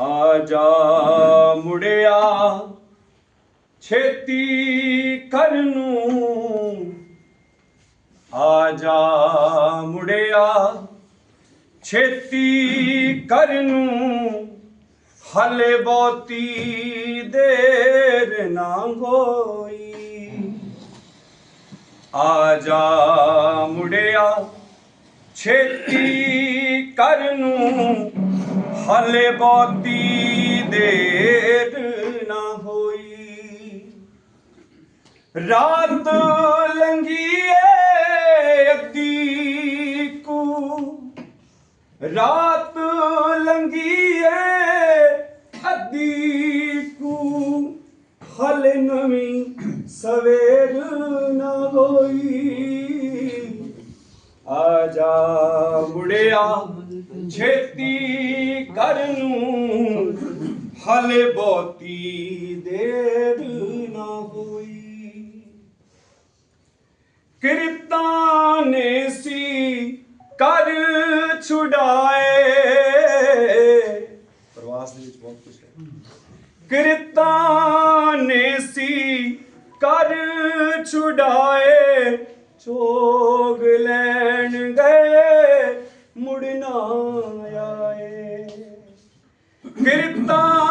ਆ ਜਾ ਮੁੜਿਆ, ਛੇਤੀ ਕਰ ਨੂੰ। ਆ ਜਾ ਮੁੜਿਆ, ਛੇਤੀ ਕਰ ਨੂੰ। ਹਲੇ ਬਹੁਤੀ ਦੇਰ ਨਾ ਹੋਈ। ਆ ਜਾ ਮੁੜਿਆ, ਛੇਤੀ ਕਰ ਨੂੰ। ਹਲੇ ਬਹੁਤੀ ਦੇਰ ਨਾ ਹੋਈ। ਰਾਤ ਲੰਗੀ ਏ ਅੱਧੀ ਕੂ। ਰਾਤ ਲੰਗੀ ਏ ਅੱਧੀ ਕੂ। ਹਲੇ ਨਵੀਂ ਸਵੇਰ ਨਾ ਹੋਈ। ਆ ਜਾ ਮੁੜਿਆ ਛੇਤੀ। ਹਲੇ ਬਹੁਤੀ ਦੇਰ ਨਾ ਹੋਈ। ਕਿਰਤਾਂ ਨੇ ਸੀ ਕਰ ਛੁਡਾਏ। ਪ੍ਰਵਾਸ ਦੇ ਵਿੱਚ ਬਹੁਤ ਕੁਝ ਹੈ। ਕਿਰਤਾਂ ਨੇ ਸੀ ਕਰ ਛੁਡਾਏ। ਚੋਗ ਲੈਣ ਗਏ ਮੁੜਨਾ ਆਏ। ਕਿਰਤਾਂ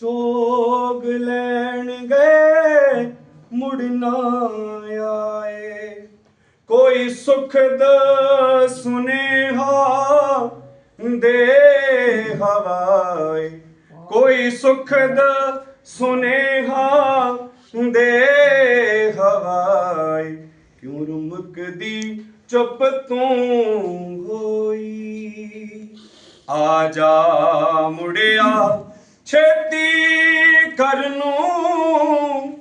ਚੋਗ ਲੈਣ ਗਏ ਮੁੜਨਾ ਆਏ। ਕੋਈ ਸੁਖਦ ਸੁਨੇਹਾ ਦੇ ਹਵਾਏ। ਕੋਈ ਸੁਖਦ ਸੁਨੇਹਾ ਦੇ ਹਵਾਏ। ਕਿਉਂ ਰੁਮਕਦੀ ਚੁੱਪ ਤੂੰ ਹੋਈ? ਆ ਜਾ ਮੁੜਿਆ ਛੇਤੀ ਕਰ ਨੂੰ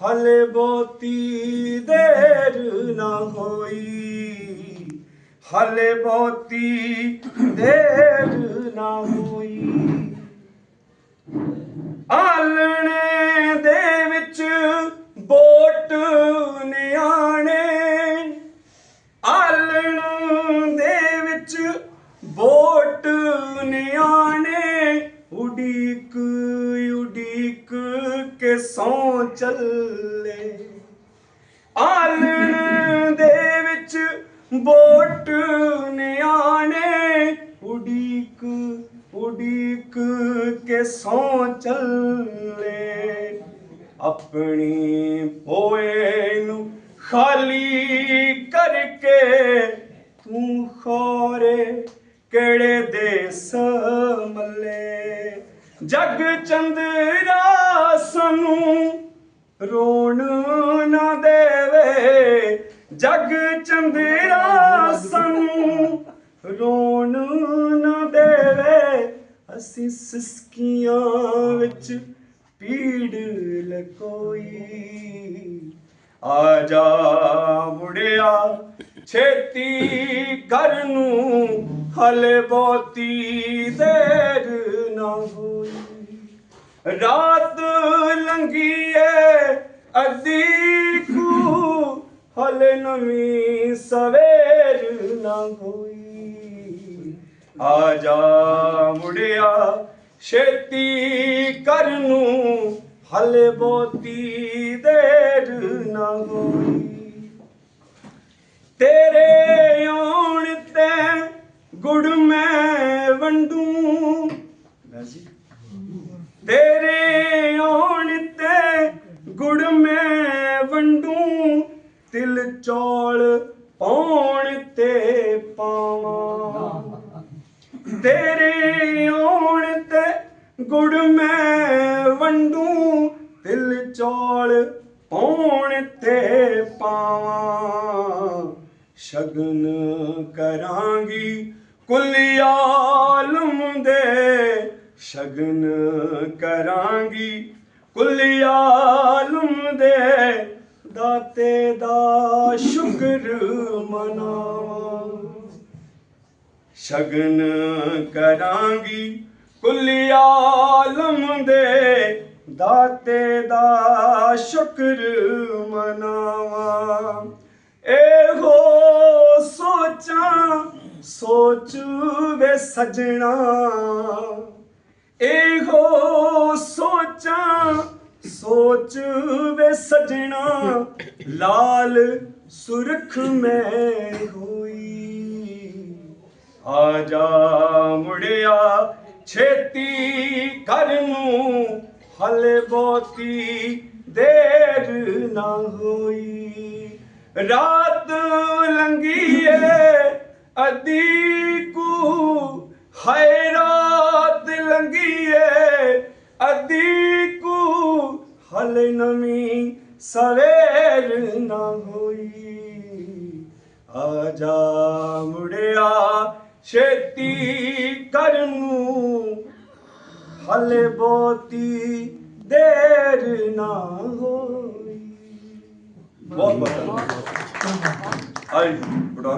ਹਲੇ ਬਹੁਤੀ ਦੇਰ ਨਾ ਹੋਈ। ਹਲੇ ਬਹੁਤੀ ਦੇਰ ਨਾ ਹੋਈ। ਕੇ ਸੌ ਚੱਲੇ। ਆਲਣ ਦੇ ਵਿੱਚ ਬੋਟ ਨਿਆਣੇ, ਉਡੀਕ ਉਡੀਕ ਕੇ ਸੌ ਚੱਲੇ। ਆਪਣੀ ਹੋਏ ਨੂੰ ਖਾਲੀ ਕਰਕੇ ਤੂੰ ਖੋਰੇ ਕਿਹੜੇ ਦੇਸ ਮੱਲੇ ਜਗ ਚੰਦਰਾ ਰੋਣ ਨਾ ਦੇਵੇ। ਜਗ ਚੰਦਰਾ ਸਾਨੂੰ ਰੋਣ ਨਾ ਦੇਵੇ। ਅਸੀਂ ਸਿਸਕੀਆਂ ਵਿੱਚ ਪੀੜ ਲਕੋਈ ਆ ਜਾ ਮੁੜਿਆ, ਛੇਤੀ ਕਰ ਨੂੰ ਹਲੇ ਬਹੁਤੀ ਦੇਰ ਨਾ ਹੋਈ। ਰਾਤ ਲੰਗੀ ਏ ਅੱਧੀ ਕੁ ਹਲੇ ਨਵੀਂ ਸਵੇਰ ਨਾ ਹੋਈ। ਆ ਜਾ ਮੁੜਿਆ, ਛੇਤੀ ਕਰ ਨੂੰ ਹਲੇ ਬਹੁਤੀ ਦੇਰ ਨਾ ਗੁੜ ਮੈਂ ਵੰਡੂ, ਤਿਲ ਚੌਲ ਪਾਉਣ ਤੇ ਪਾਵਾਂ। ਸ਼ਗਨ ਕਰਾਂਗੀ ਕੁੱਲ ਆਲਮ ਦੇ, ਸ਼ਗਨ ਕਰਾਂਗੀ ਕੁੱਲ ਆਲਮ ਦੇ। ਦਾਤੇ ਦਾ ਸ਼ੁਕਰ ਮਨਾਵਾਂ। ਸ਼ਗਨ ਕਰਾਂਗੀ ਕੁੱਲ ਆਲਮ ਦੇ ਦਾਤੇ ਦਾ ਸ਼ੁਕਰ ਮਨਾਵਾਂ। ਇਹੋ ਸੋਚਾਂ ਸੋਚ ਵੇ ਸਜਣਾ। ਇਹੋ ਸੋਚਾਂ ਸੋਚ ਵੇ ਸਜਣਾ। ਲਾਲ ਸੁਰਖ ਮੈਂ ਹੋਈ। ਆ ਜਾ ਛੇਤੀ ਕਰ ਨੂੰ ਹਲੇ ਬਹੁਤੀ ਦੇਰ ਨਾ ਹੋਈ। ਰਾਤ ਲੰਗੀ ਏ ਅੱਧੀ ਕੁ ਹਾਏ ਰਾਤ ਲੰਗੀ ਏ ਅੱਧੀ ਕੁ ਹਲੇ ਨਵੀਂ ਸਵੇਰ ਨਾ ਹੋਈ। ਆ ਜਾ ਮੁੜਿਆ, ਛੇਤੀ ਕਰਨੂ ਹਲੇ ਬਹੁਤੀ ਦੇਰ ਨਾ ਹੋਈ। ਬਹੁਤ ਬਹੁਤ ਆਈ ਬੜਾ